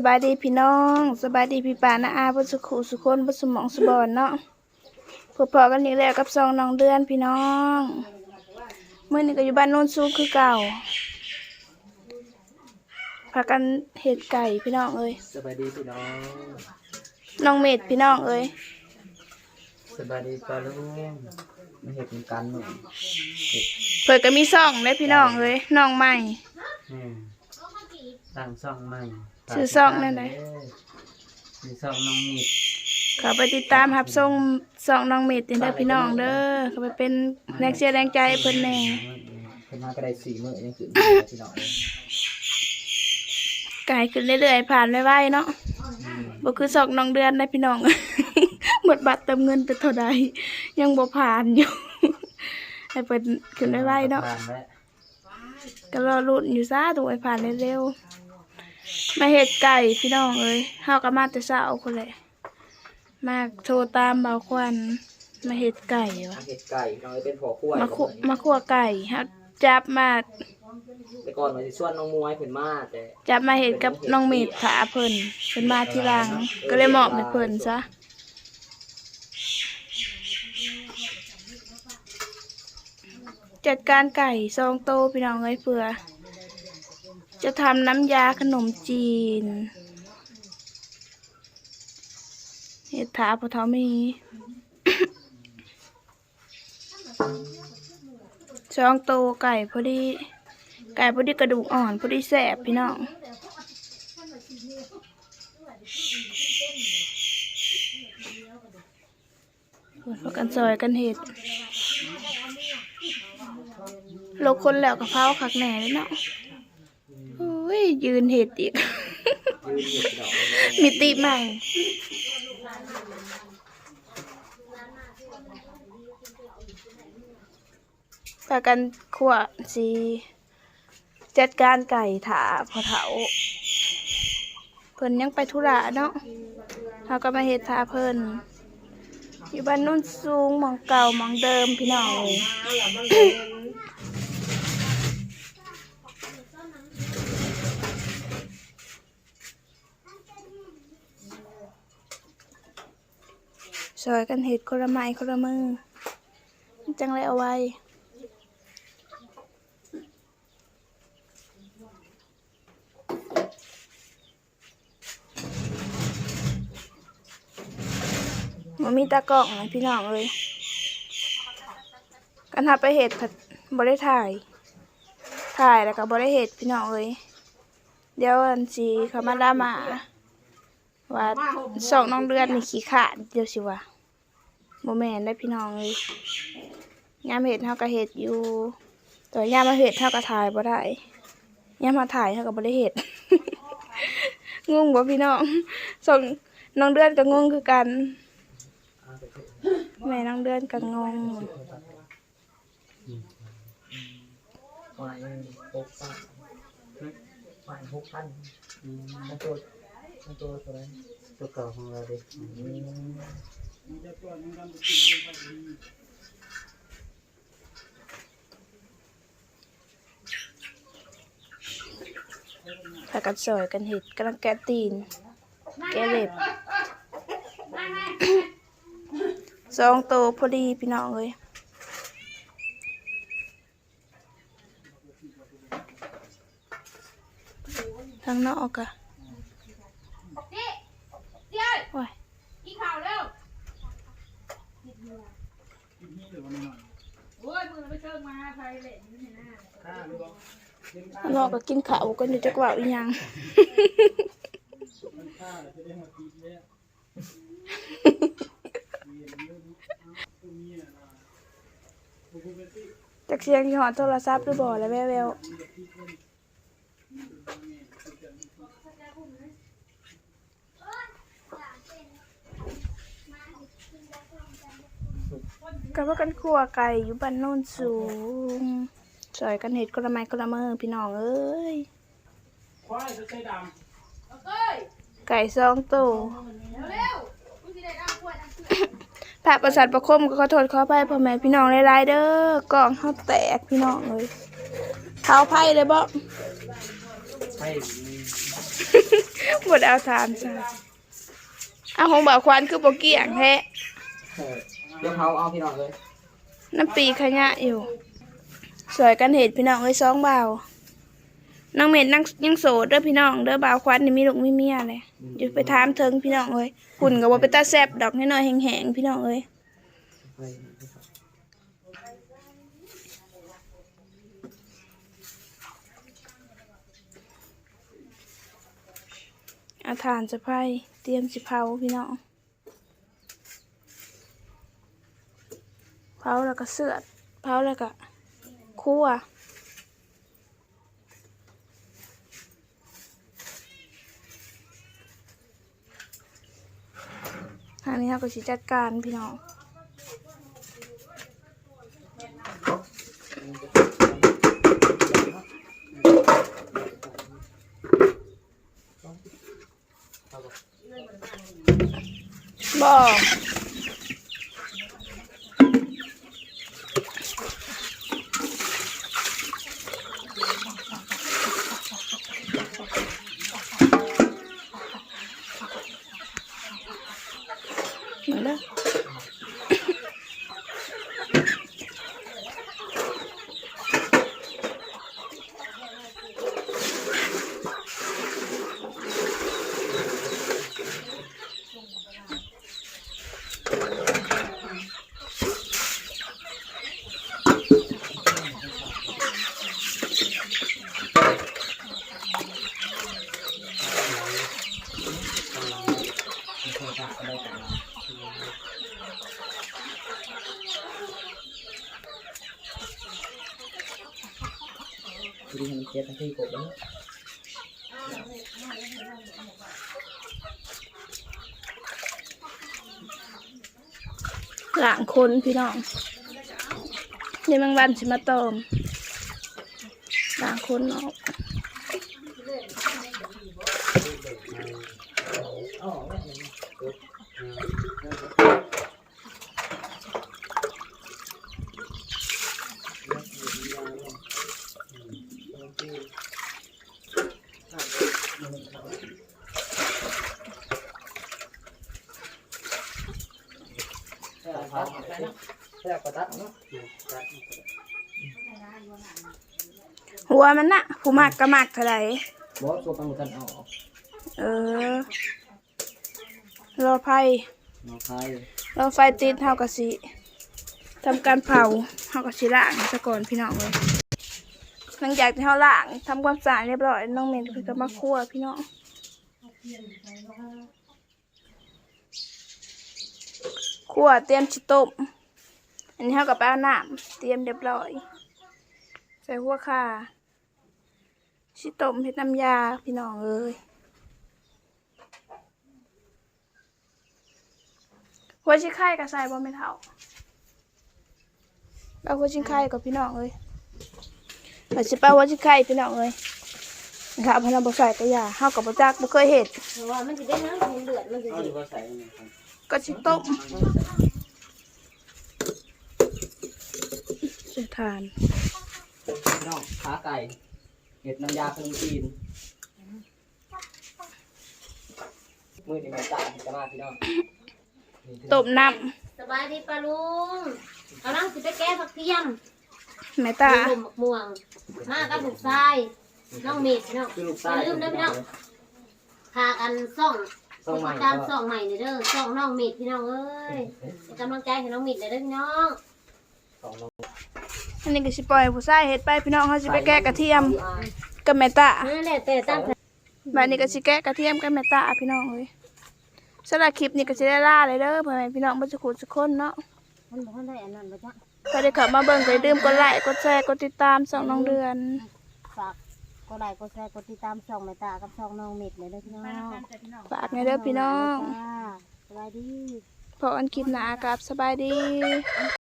สบายดีพี่น้องสบายดีพี่ป่านะอาบุสุขุสุคนบุสมองสุบอนเนาะพบพอกันอีกแล้วกับซองน้องเดือนพี่น้องเมื่อนี้ก็อยู่บ้านโน้นสูงคือเก่าพากันเห็ดไก่พี่น้องเอ้ยสบายดีพี่น้องน้องเม็ดพี่น้องเอ้ยสบายดีปลาลุงมาเห็ดเป็นกันหน่อยเพิ่นก็มีซ่องเลยพี่น้องเอ้ยน้องใหม่อืมตั้งซ่องใหม่ ชื่อซ่องนั่นไหนชื่อซ่องน้องมีดเขาไปติดตามรับส่งซ่องน้องเม็ดนี่เด้อพี่น้องเด้อเขาไปเป็นแรงเชียร์แรงใจให้เพิ่นแน่เพิ่นมาก็ได้สี่มื้อยังขึ้นพี่น้องเลยไก่ขึ้นเรื่อยๆผ่านไวๆเนาะอืมบ่คือซอกน้องเดือนได้พี่น้องหมดบัตรเติมเงินไปเท่าใดยังบ่ผ่านอยู่ให้เปิดขึ้นไวๆเนาะผ่านแล้วก็รอรุ่นอยู่ซะถูกให้ผ่านเร็วๆ มาเฮ็ดไก่พี่น้องเอ้ยเฮาก็มาแต่เช้าคนแหละมาโทรตามเบาควันมาเฮ็ดไก่วะมาเห็ดไก่น้องเลยเป็นผัวคั่วมาคั่วมาคั่วไก่เฮาจับมาแต่ก่อนมันสิส่วนน้องมวยเพิ่นมาแต่จับมาเฮ็ดกับน้องเมดถาเพิ่นเพิ่นมาทีหลังก็เลยมอบให้เพิ่นซะจัดการไก่ซองโตพี่น้องเอ้ยเผื่อ จะทำน้ำยาขนมจีนเห็ดถาพอเท้ามีซองโตไก่พอดี ไก่พอดีกระดูกอ่อนพอดีแสบพี่น้องพากันซอยกันเห็ดโลกคนแล้วกับเพราคักแหน่เลยเนาะ ย ยืนเห็ดอีกยืนเห็ดดอกมิติใหม่พากันขวสีจัดการไก่ถาพอเถาเพิ่นยังไปธุระเนาะเราก็มาเฮ็ดทาเพิ่น อยู่บ้านนุ่นสูงหมองเก่าหมองเดิมพี่น้อง เลยซอยกันเห็ดคนละไม้คนละมือ จังเลยเอาไว้มันมีตากล้องนะพี่น้องเลยกันทับไปเห็ดผัดบ่ได้ถ่าย ถ่ายแล้วก็บ่ได้เห็ดพี่น้องเลยเดี๋ยวอันสีเขามาด่ามาว่าสองน้องเดือนนี่ขี้ขาดเดี๋ยวสิว่ะ โมแมนได้พี่น้องเลยยามเห็ดเท่ากับเห็ดอยู่แต่ยามมาเห็ดเท่ากับถ่ายบ่ได้ยามมาถ่ายเท่ากับบ่ได้เห็ดงงบ่พี่น้องสองน้องเดือนก็งงคือกัน แม่น้องเดือนก็งงวายหกพันวายหกพันมันตัวมันตัวตัวอะไรตัวเก่าของเราเด็ก ถ้ากันซอยกันเห็ดกำลังแกะตีน แกะเล็บสองโตพอดีพี่น้องเลยทางนอกอะ นี่เดี๋ยว โอ้ย กินข้าวเร็วโอ้ยมือไปเชิญมาใครเล่นอยู่นี่นะ ทางนอ กก็กินข้าวกันอยู่จักว่าอีหยังจักเสียงยี่ห้อโทรศัพท์หรือบ่แล้วแววแววก็ว่ากันขัวไก่อยู่บ้านโน่นสูง สอยกันเห็ดคนละไม้คนละมือพี่น้องเอ้ยโอเคไก่สองตัวเร็วๆคุณสิได้เอาขวดเอาขวดพระประสาทประคมก็ขอโทษขออภัยพ่อแม่พี่น้องหลายๆเด้อกล่องเขาแตกพี่น้องเลยเท้าไพ่เลยบ่ให้บดเอาทานใส่เอาของบ่าวควันคือบ่เกี่ยงแท้เออเดี๋ยวเผาเอาพี่น้องเลยน้ำปีขยะอยู่ สวยกันเห็ดพี่น้องเอ้ยสองบ่าวน้องเมดนั่งยังโสดเด้อพี่น้องเด้อบ่าวควันนี่มีลูกมีเมียเลยอยู่ไปถามเถิงพี่น้องเอ้ยหุ่นก็บ่ไปตาแซบดอกน้อยๆแห้งๆพี่น้องเอ้ยอาทานจะไพ่เตรียมสิเผาพี่น้องเผาแล้วก็เสือดเผาแล้วก็ คั่วทางนี้เราก็สิจัดการพี่น้องบ่มา เด้ ดีให้มันเจ็ดนาทีกบแล้วหลังคนพี่น้องเดี๋ยวแมงวันสิมาตอมหลังคนออก แล้วก็ตัดเนาะตัดหัวมันน่ะผู้มากก็มากเท่าไหร่บอสตัวปังกันเอาออกเออรอไฟมาคายรอไฟติดเฮากะสิทำการเผาเฮากะสิล้างซะก่อนพี่น้องเลยหลังจากที่เฮาล้างทำความสะอาดเรียบร้อยน้องเมนเพิ่นก็มาคั่วพี่น้อง คั่วเตรียมสิต้มอันนี้เฮาก็ไปเอาน้ำเตรียมเรียบร้อย ใส่หัวข่าสิต้มเฮ็ดน้ำยาพี่น้องเอ้ยหัวชิไข่กับใส่บ่ไม่เท่าเอาหัวชิไข่กับพี่น้องเลยเราสิไปหัวชิไข่พี่น้องเลยนะครับพราะเราบ่ใส่กระยาเฮากับบ่จักบ่เคยเห็ดว่ามันจะได้น้ำเดือดมันจะดี ดีว่าใส่เนี่ยครับก็สิต้มจะทานน้องขาไก่ เห็ดน้ำยาขนมจีนมือนี่มันจ่าจะมาพี่น้องต้มน้สบายดีปะลุงกำลังสิไปแก้ผักเทียมำแม่ตา ลมบักม่วง มากับลูกชายน้องเมดพี่น้อง คือลูกชายอย่าลืมนะพี่น้อง พากันส่อง ส่งใหม่ตามส่องใหม่เด้อส่องน้องเมดพี่น้องเอ้ยเป็นกำลังใจให้น้องเมดเลยเด้อพี่น้องสองน้องอันนี้ก็สิปล่อยให้ผู้ชายเฮ็ดไปพี่น้องเฮาสิไปแกะกระเทียมกับแม่ตา นั่นแหละแต่ตั้งแต่บัดนี้ก็สิแกะกระเทียมกับแม่ตาพี่น้องเอ้ยสำหรับคลิปนี้ก็สิได้ลาเลยเด้อพ่อแม่พี่น้องบ่จะขุดสักคนเนาะมันบอกว่าได้อันนั้นบ่จ๊ะใครได้ขับมาเบิ่งก็อย่าลืมกดไลค์กดแชร์กดติดตามสองน้องเดือน ฝาก กดไลค์กดแชร์กดติดตามช่องแม่ตากับช่องน้องเมดเลยเด้อพี่น้องฝากในเด้อพี่น้อง จ้าสบายดี พอกันคลิปหน้ากับสบายดี